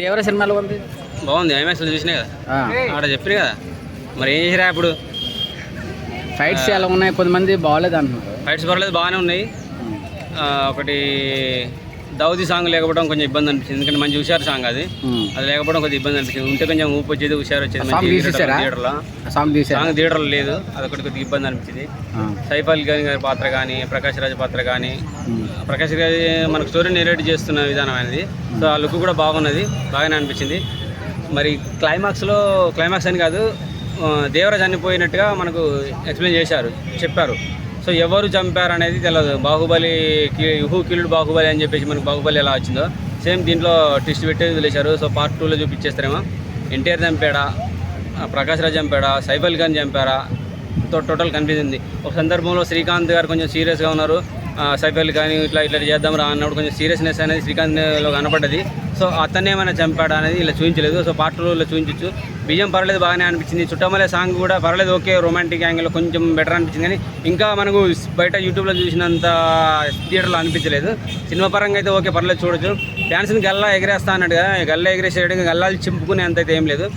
దేవర సినిమాలో ఉంది బాగుంది ఐమాక్స్లో చూసినా కదా. ఆడ చెప్పిన కదా. మరి ఏం చేసిరా ఇప్పుడు? ఫైట్స్ ఎలా ఉన్నాయి? కొంతమంది బాగోలేదు అంటున్నారు. ఫైట్స్ పర్లేదు బాగానే ఉన్నాయి. ఒకటి దౌది సాంగ్ లేకపోవడం కొంచెం ఇబ్బంది అనిపించింది. ఎందుకంటే మంచి హుషారు సాంగ్ అది. అది లేకపోవడం కొద్దిగా ఇబ్బంది అనిపించింది. ఉంటే కొంచెం ఊపు వచ్చేది హుషారు వచ్చేది? థియేటర్లో. సాంగ్ థియేటర్లో లేదు. అదొకటి కొద్దిగా ఇబ్బంది అనిపించింది. సైఫ్ అలీ గారి పాత్ర కానీ ప్రకాష్ రాజ్ పాత్ర కానీ ప్రకాష్ రాజ్ మనకు స్టోరీ నెరేట్ చేస్తున్న విధానం అనేది. సో ఆ లుక్ కూడా బాగున్నది. బాగానే అనిపించింది. మరి క్లైమాక్స్లో క్లైమాక్స్ అని కాదు దేవరాజ్ చనిపోయినట్టుగా మనకు ఎక్స్ప్లెయిన్ చేశారు చెప్పారు. సో ఎవరు చంపారు అనేది తెలియదు బాహుబలి హూ కిల్డ్ బాహుబలి అని చెప్పేసి మనకు బాహుబలి ఎలా వచ్చిందో. సేమ్ దీంట్లో ట్విస్ట్ పెట్టి వదిలేశారు. సో పార్ట్ టూలో చూపించేస్తారేమో. ఎన్టీఆర్ చంపాడా? ప్రకాష్ రాజ్ చంపాడా? సైఫ్ అలీ ఖాన్ చంపారా? తో- టోటల్ కనిపించింది ఒక సందర్భంలో శ్రీకాంత్ గారు కొంచెం సీరియస్గా ఉన్నారు. సైఫ్ అలీ ఖాన్ ఇట్లా ఇట్లా చేద్దాం రా అన్నప్పుడు కొంచెం సీరియస్నెస్ అనేది శ్రీకాంత్లో కనపడ్డది. సో అతన్ని ఏమైనా చంపాడా అనేది ఇలా చూపించలేదు. సో పార్ట్ టూలో చూపించచ్చు. బియ్యం పర్లేదు బాగానే అనిపించింది. చుట్టమలే సాంగ్ కూడా పర్లేదు ఓకే రొమాంటిక్ యాంగిల్ కొంచెం బెటర్ అనిపించింది కానీ ఇంకా మనకు బయట యూట్యూబ్లో చూసినంత థియేటర్లో అనిపించలేదు. సినిమా పరంగా అయితే ఓకే పర్లేదు చూడొచ్చు. డ్యాన్స్ని గల్లా ఎగరేస్తా అన్నట్టుగా గల్లా ఎగరేసేయడం గల్లాలు చింపుకునే అంత అయితే ఏం లేదు.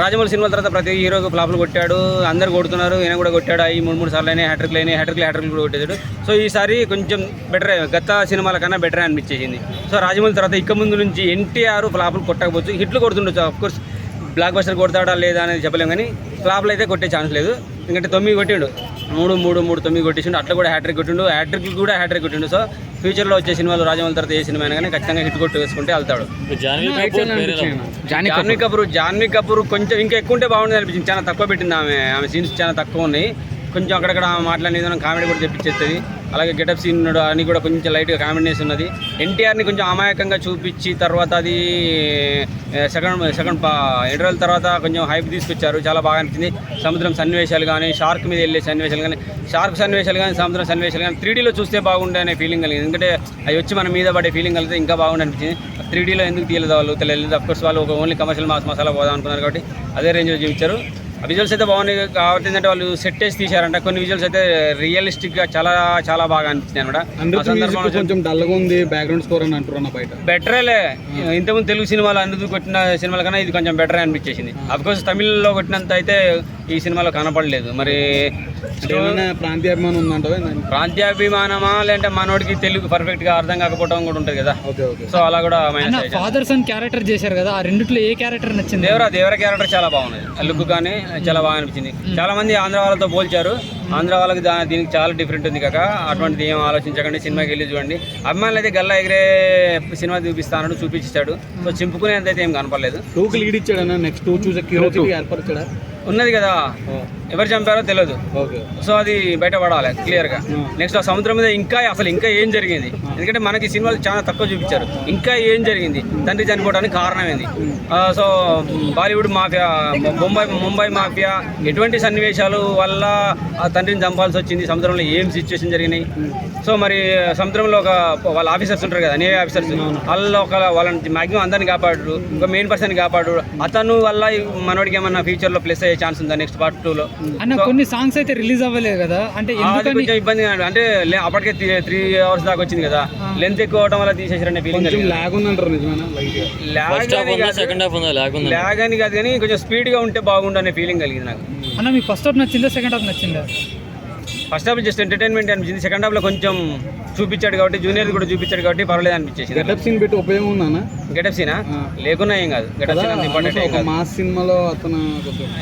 రాజమౌళి సినిమాల తర్వాత ప్రతి హీరోకి ఫ్లాప్లు కొట్టాడు అందరు కొడుతున్నారు ఈయన కూడా కొట్టాడు ఈ మూడు మూడు సార్లు అయినాయి హ్యాట్రిక్లు అయినాయి హ్యాట్రిక్లు హ్యాట్రిక్లు కూడా కొట్టేశాడు. సో ఈసారి కొంచెం బెటర్ గత సినిమాల కన్నా బెటర్ అనిపించేసింది. సో రాజమౌళి తర్వాత ఇక ముందు నుంచి ఎన్టీఆర్ ఫ్లాపులు కొట్టకపోవచ్చు హిట్లు కొడుతుండొచ్చు అఫ్కోర్స్ బ్లాక్ బస్టర్ కొడతాడా లేదా అనేది చెప్పలేం కానీ ఫ్లాప్లు అయితే కొట్టే ఛాన్స్ లేదు. ఎందుకంటే తొమ్మిది కొట్టిండు. మూడు మూడు మూడు తొమ్మిది కొట్టేసిండు. అట్లా కూడా హ్యాట్రిక్ కొట్టిండు. హ్యాట్రిక్ కూడా హ్యాట్రిక్ కొట్టిండు. సో ఫ్యూచర్లో వచ్చే సినిమాలు రాజమౌళి తర్వాత ఏ సినిమా అయినా కానీ ఖచ్చితంగా హిట్ కొట్టు వేసుకుంటే వెళ్తాడు. జానీ జాన్వీ కపూర్ జాన్వీ కపూర్. కొంచెం ఇంకా ఎక్కువ ఉంటే బాగుండేది అనిపించింది. చాలా తక్కువ పెట్టింది ఆమె. ఆమె సీన్స్ చాలా తక్కువ ఉన్నాయి. కొంచెం అక్కడక్కడ ఆమె మాట్లాడేది కామెడీ కూడా తెప్పించేస్తుంది. అలాగే గెటప్ సీన్ అని కూడా కొంచెం లైట్గా కాంబినేషన్ ఉన్నది. ఎన్టీఆర్ని కొంచెం అమాయకంగా చూపించి తర్వాత అది సెకండ్ సెకండ్ ఇంటర్వెల్ తర్వాత కొంచెం హైప్ తీసుకొచ్చారు. చాలా బాగా అనిపించింది. సముద్రం సన్నివేశాలు కానీ షార్క్ మీద వెళ్ళే సన్నివేశాలు కానీ షార్క్ సన్నివేశాలు కానీ సముద్రం సన్నివేశాలు కానీ త్రీడీలో చూస్తే బాగుండే అనే ఫీలింగ్ కలిగింది. ఎందుకంటే అవి వచ్చి మన మీద పడే ఫీలింగ్ కలిగితే ఇంకా బాగుండి అనిపించింది. త్రీడీలో ఎందుకు తీయలేదు వాళ్ళు? తెలియలేదు. అఫ్కోర్స్ వాళ్ళు ఒక ఓన్లీ కమర్షియల్ మాస్ మసాలా పోదాం అనుకున్నారు కాబట్టి అదే రేంజ్లో చూపించారు. విజువల్స్ అయితే బాగున్నాయి కాబట్టి ఏంటంటే వాళ్ళు సెట్ చేసి తీశారంట. కొన్ని విజువల్స్ అయితే రియలిస్టిక్గా చాలా చాలా బాగా అనిపించింది అనమాట. కొంచెం డల్గా ఉంది బ్యాక్గ్రౌండ్ స్కోర్ అని అంటున్నా బయట. బెటరేలే. ఇంతకుముందు తెలుగు సినిమాలు అందుకు కొట్టిన సినిమాల కన్నా ఇది కొంచెం బెటర్ అనిపించేసింది. అఫ్కోర్స్ తమిళ్ళో కొట్టినంత అయితే ఈ సినిమాలో కనపడలేదు. మరి ఏమైనా ప్రాంతీయ అభిమానం ఉందంటే ప్రాంతీయాభిమానమా లేదంటే మనోడికి తెలుగు పర్ఫెక్ట్గా అర్థం కాకపోవడం కూడా ఉంటుంది కదా. Okay okay. సో అలా కూడా. ఫాదర్ సన్ క్యారెక్టర్ చేశారు కదా ఆ రెండిట్లో ఏ క్యారెక్టర్ నచ్చింది? దేవరా దేవర క్యారెక్టర్ చాలా బాగున్నది లుక్ కానీ చాలా బాగా అనిపించింది. చాలా మంది ఆంధ్ర వాళ్ళతో పోల్చారు. ఆంధ్ర వాళ్ళకి దీనికి చాలా డిఫరెంట్ ఉంది కాక అటువంటిది ఏం ఆలోచించకండి సినిమాకి వెళ్ళి చూడండి. అభిమానులు అయితే గల్లా ఎగిరే సినిమా చూపిస్తానడు చూపించాడు. సో చింపుకునేంత అయితే ఏం కనపడలేదు. టూకి లీడ్ ఇచ్చాడన్నా నెక్స్ట్ టూ చూసే ఉన్నది కదా. ఎవరు చంపారో తెలియదు సో అది బయట పడాలి క్లియర్గా. నెక్స్ట్ ఆ సముద్రం మీద ఇంకా అసలు ఇంకా ఏం జరిగింది? ఎందుకంటే మనకి సినిమాలు చాలా తక్కువ చూపించారు. ఇంకా ఏం జరిగింది? తండ్రి చనిపోవడానికి కారణం ఏంది so Bollywood mafia Mumbai Mumbai mafia ఎటువంటి సన్నివేశాలు వల్ల ఆ తండ్రిని చంపాల్సి వచ్చింది? సముద్రంలో ఏం సిచ్యువేషన్ జరిగినాయి? సో మరి సముద్రంలో ఒక వాళ్ళ ఆఫీసర్స్ ఉంటారు కదా నేవీ ఆఫీసర్స్ వాళ్ళ ఒక వాళ్ళని మాక్సిమం అందరిని కాపాడు ఒక మెయిన్ పర్సన్ కాపాడు అతను వల్ల మనోడికి ఏమన్నా ఫ్యూచర్లో ప్లస్ అయ్యే ఛాన్స్ ఉందా? నెక్స్ట్ పార్ట్ టూలో అన్న కొన్ని సాంగ్స్ అయితే రిలీజ్ అవ్వలేదు కదా? అంటే కొంచెం ఇబ్బందిగా ఉంది. అంటే అప్పటికే త్రీ అవర్స్ దాకా వచ్చింది కదా. లెంత్ ఎక్కువ అవడం వల్ల తీసేసారనే ఫీలింగ్ కొంచెం లాగ్ ఉందంటారు లాగ్ అని కాదు కానీ కొంచెం స్పీడ్గా ఉంటే బాగుండు అనే ఫీలింగ్ కలిగింది నాకు. అన్న మీకు ఫస్ట్ హాఫ్ నచ్చిందా సెకండ్ హాఫ్ నచ్చిందా? ఫస్ట్ హాఫ్ జస్ట్ ఎంటర్టైన్మెంట్ అనిపించింది. సెకండ్ హాఫ్లో కొంచెం చూపించాడు కాబట్టి జూనియర్ కూడా చూపించాడు కాబట్టి పర్వాలేదు అనిపించేసింది. గెటప్ సీన్ పెట్టి ఉపయోగం ఉందన్నా గెటప్ సీనా? లేకున్నా ఏం కాదు. గెటప్ సీన్ ఇంపార్టెంట్ ఏం కాదు. మాస్ సినిమాలో అతను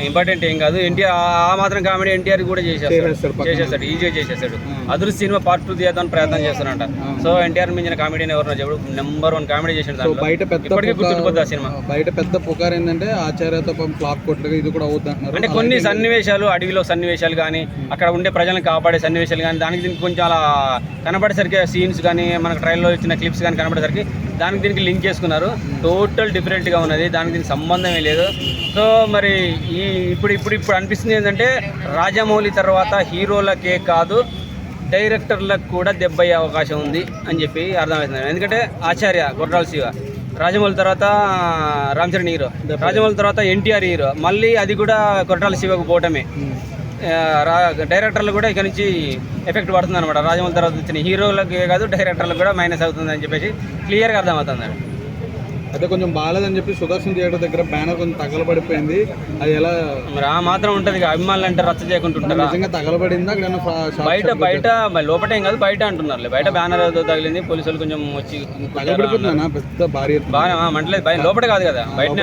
ఇంపార్టెంట్ ఏం కాదు. ఎన్టీఆర్ ఆ మాత్రం కామెడీ ఎన్టీఆర్ కూడా చేసేస్తాడు. చేసేస్తాడు ఈజీగా చేసేస్తాడు అదృష్ట సినిమా పార్ట్ టూ తీద్దామని ప్రయత్నం చేస్తానంట సో ఎన్టీఆర్ మించిన కామెడీని ఎవరు చెప్పడు. నెంబర్ వన్ కామెడీ చేసాడు సో దాంట్లో. బయట పెద్ద గుర్తుండిపోద్ది ఆ సినిమా. బయట పెద్ద పుకార్ ఏంటంటే ఆచార్యతో ఫ్లాప్ కొట్టగా ఇది కూడా అంటున్నారు. అంటే కొన్ని సన్నివేశాలు అడవిలో సన్నివేశాలు కానీ అక్కడ ఉండే ప్రజలను కాపాడే సన్నివేశాలు కానీ దానికి దీనికి కొంచెం అలా కనపడేసరికి సీన్స్ కానీ మనకు ట్రైల్లో వచ్చిన క్లిప్స్ కానీ కనపడేసరికి దానికి దీనికి లింక్ చేసుకున్నారు. టోటల్ డిఫరెంట్గా ఉన్నది. దానికి దీనికి సంబంధమే లేదు. సో మరి ఈ ఇప్పుడు ఇప్పుడు ఇప్పుడు అనిపిస్తుంది ఏంటంటే రాజమౌళి తర్వాత హీరోలకే కాదు డైరెక్టర్లకు కూడా దెబ్బయ్యే అవకాశం ఉంది అని చెప్పి అర్థమవుతుంది. ఎందుకంటే ఆచార్య గుర్రాల శివ రాజమౌళి తర్వాత రామ్ చరణ్ హీరో రాజమౌళి తర్వాత ఎన్టీఆర్ హీరో మళ్ళీ అది కూడా కొట్టాల శివకు పోవటమే. డైరెక్టర్లు కూడా ఇక నుంచి ఎఫెక్ట్ పడుతుంది అనమాట రాజమౌళి తర్వాత వచ్చిన హీరోలకే కాదు డైరెక్టర్లకు కూడా మైనస్ అవుతుంది అని చెప్పేసి క్లియర్గా అర్థమవుతుంది అయితే కొంచెం బాగాలేదని చెప్పి సుదర్శన్ థియేటర్ దగ్గర బ్యానర్ కొంచెం తగలబడిపోయింది. అది ఎలా మరి ఆ మాత్రం ఉంటుంది అభిమానులు అంటే రచ్చ చేయకుండా ఉంటారా నిజంగా తగలబడిందా? అక్కడ బయట బయట లోపటేం కాదు బయట అంటున్నారు బయట బ్యానర్ తగిలింది పోలీసులు కొంచెం వచ్చి పెద్ద భారీ మంటలేదు. బయట లోపల కాదు కదా బయట.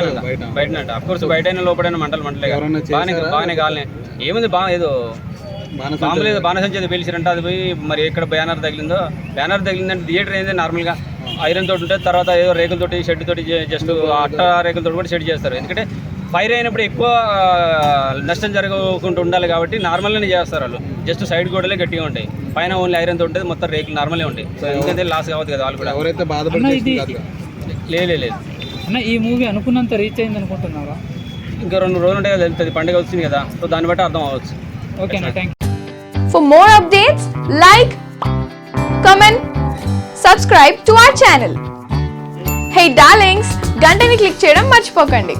బయటనే అంట. అఫ్ కోర్స్ బయటైనా లోపలైనా మంటలు మంటలే కదా. ఎవరన్నా బాగానే? బాగానే కాలనే ఏముంది బాగా ఏదో బాంబులు ఏదో బాణసంచి ఏదో పేల్చిరంట అది పోయి మరి ఎక్కడ బ్యానర్ తగిలిందో బ్యానర్ తగిలిందంటే థియేటర్ ఏంది నార్మల్గా? ఐరన్ తోటి ఉంటుంది తర్వాత ఏదో రేకులతోటి షెడ్ తోటి జస్ట్ అట్ట రేకులతోటి కూడా షెడ్ చేస్తారు. ఎందుకంటే ఫైర్ అయినప్పుడు ఎక్కువ నష్టం జరగకుండా ఉండాలి కాబట్టి నార్మల్గానే చేస్తారు వాళ్ళు. జస్ట్ సైడ్ గోడలే గట్టిగా ఉంటాయి. పైన ఓన్లీ ఐరన్ తోటి ఉంటుంది మొత్తం రేకులు నార్మల్గా ఉంటాయి. సో ఎందుకంటే లాస్ కావద్దు కదా వాళ్ళు కూడా. ఎవరైతే బాధపడి అన్న, చేసింది ఇది- కాదు కదా. లే లే, లేదు అన్న ఈ మూవీ అనుకున్నంత రీచ్ అయింది అనుకుంటున్నారా ఇంకా రెండు రోజులు ఉంటే కదా తెలుస్తుంది పండుగ వచ్చింది కదా. సో దాన్ని బట్టి అర్థం అవ్వచ్చు. Okay for more updates like comment subscribe to our channel hey darlings గంటని click చేయడం మర్చిపోకండి.